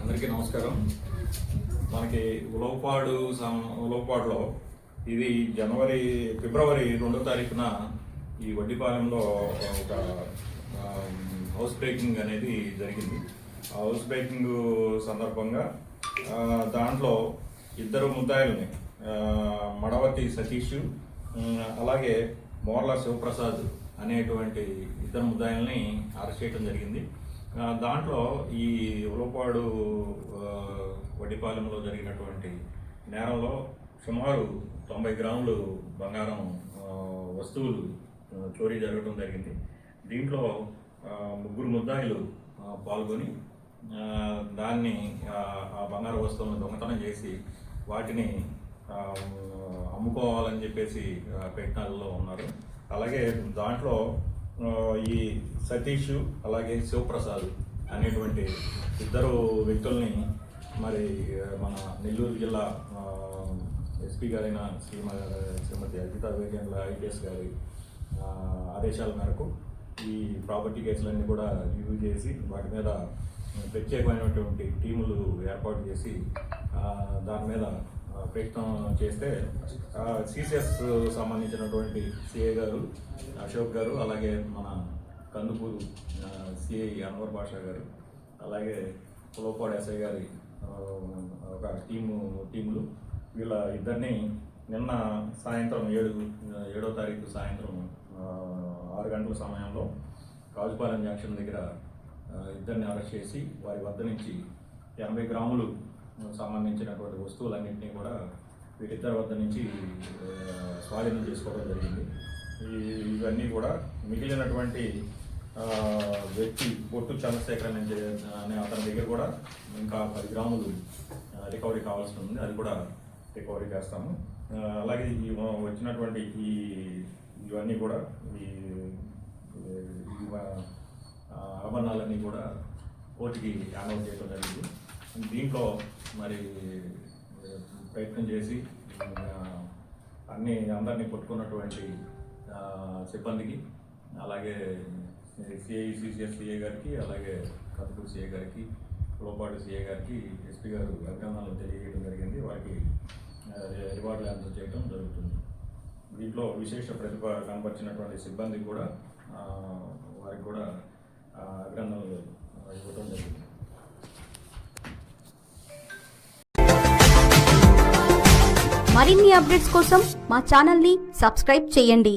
అందరికీ నమస్కారం మనకి ఉలవపాడు సం- ఉలవపాడులో ఇది జనవరి ఫిబ్రవరి రెండో తారీఖున ఈ వడ్డీపాలెంలో ఒక హౌస్ బ్రేకింగ్ అనేది జరిగింది. ఆ హౌస్ బ్రేకింగ్ సందర్భంగా దాంట్లో ఇద్దరు ముద్దాయిల్ని మడవతి సతీష్ అలాగే మోర్ల శివప్రసాద్ అనేటువంటి ఇద్దరు ముద్దాయిల్ని అరెస్ట్ చేయడం జరిగింది. దాంట్లో ఈ ఉలవపాడు వడ్డిపాలెంలో జరిగినటువంటి నేరంలో సుమారు తొంభై గ్రాములు బంగారం వస్తువులు చోరీ జరగడం జరిగింది. దీంట్లో ముగ్గురు ముద్దాయిలు పాల్గొని దాన్ని ఆ, బంగారు వస్తువులను దొంగతనం చేసి వాటిని అమ్ముకోవాలని చెప్పేసి ఆ, ప్రయత్నాల్లో ఉన్నారు. అలాగే దాంట్లో ఈ సతీష్ అలాగే శివప్రసాద్ అనేటువంటి ఇద్దరు వ్యక్తుల్ని మరి మన నెల్లూరు జిల్లా ఎస్పీ గారైన శ్రీమ శ్రీమతి అజిత వేగేంద్ర ఐపీఎస్ గారి ఆదేశాల మేరకు ఈ ప్రాపర్టీ కేసులన్నీ కూడా రివ్యూ చేసి వాటి మీద ప్రత్యేకమైనటువంటి టీములు ఏర్పాటు చేసి దాని మీద ప్రయత్నం చేస్తే సిసిఎస్ సంబంధించినటువంటి సిఏ గారు అశోక్ గారు అలాగే మన కందుకూరు సిఐ అన్వర్ బాషా గారు అలాగే పులపాడు ఎస్ఐ గారి ఒక టీము టీములు. వీళ్ళ ఇద్దరిని నిన్న సాయంత్రం ఏడు ఏడో తారీఖు సాయంత్రం ఆరు గంటల సమయంలో రాజుపాలెం జంక్షన్ దగ్గర ఇద్దరిని అరెస్ట్ చేసి వారి వద్ద నుంచి ఎనభై గ్రాములు సంబంధించినటువంటి వస్తువులన్నింటినీ కూడా వీటిద్దరి వద్ద నుంచి స్వాధీనం చేసుకోవడం జరిగింది. ఇవన్నీ కూడా మిగిలినటువంటి వ్యక్తి బొట్టు చంద్రశేఖర్ అనే అనే అతని దగ్గర కూడా ఇంకా పది గ్రాములు రికవరీ కావాల్సి ఉంది. అది కూడా రికవరీ చేస్తాము. అలాగే ఈ వచ్చినటువంటి ఈ ఇవన్నీ కూడా ఈ ఆభరణాలన్నీ కూడా కోర్టుకి హ్యాండ్ చేయడం జరిగింది. దీంట్లో మరి ప్రయత్నం చేసి అన్ని అందరినీ కొట్టుకున్నటువంటి సిబ్బందికి అలాగే సిఐ సిసిఎస్ సిఏ గారికి అలాగే కథపూర్ సిఏ గారికి పులపాటి సిఏ గారికి ఎస్పీ గారు అభినందనలు తెలియజేయడం జరిగింది. వారికి రివార్డులు అందజేయడం చేయడం జరుగుతుంది. దీంట్లో విశేష ప్రతిభ కనపరిచినటువంటి సిబ్బంది కూడా వారికి కూడా అభినందనలు ఇవ్వడం జరిగింది. మరిన్ని అప్డేట్స్ కోసం మా ఛానల్ని సబ్స్క్రైబ్ చేయండి.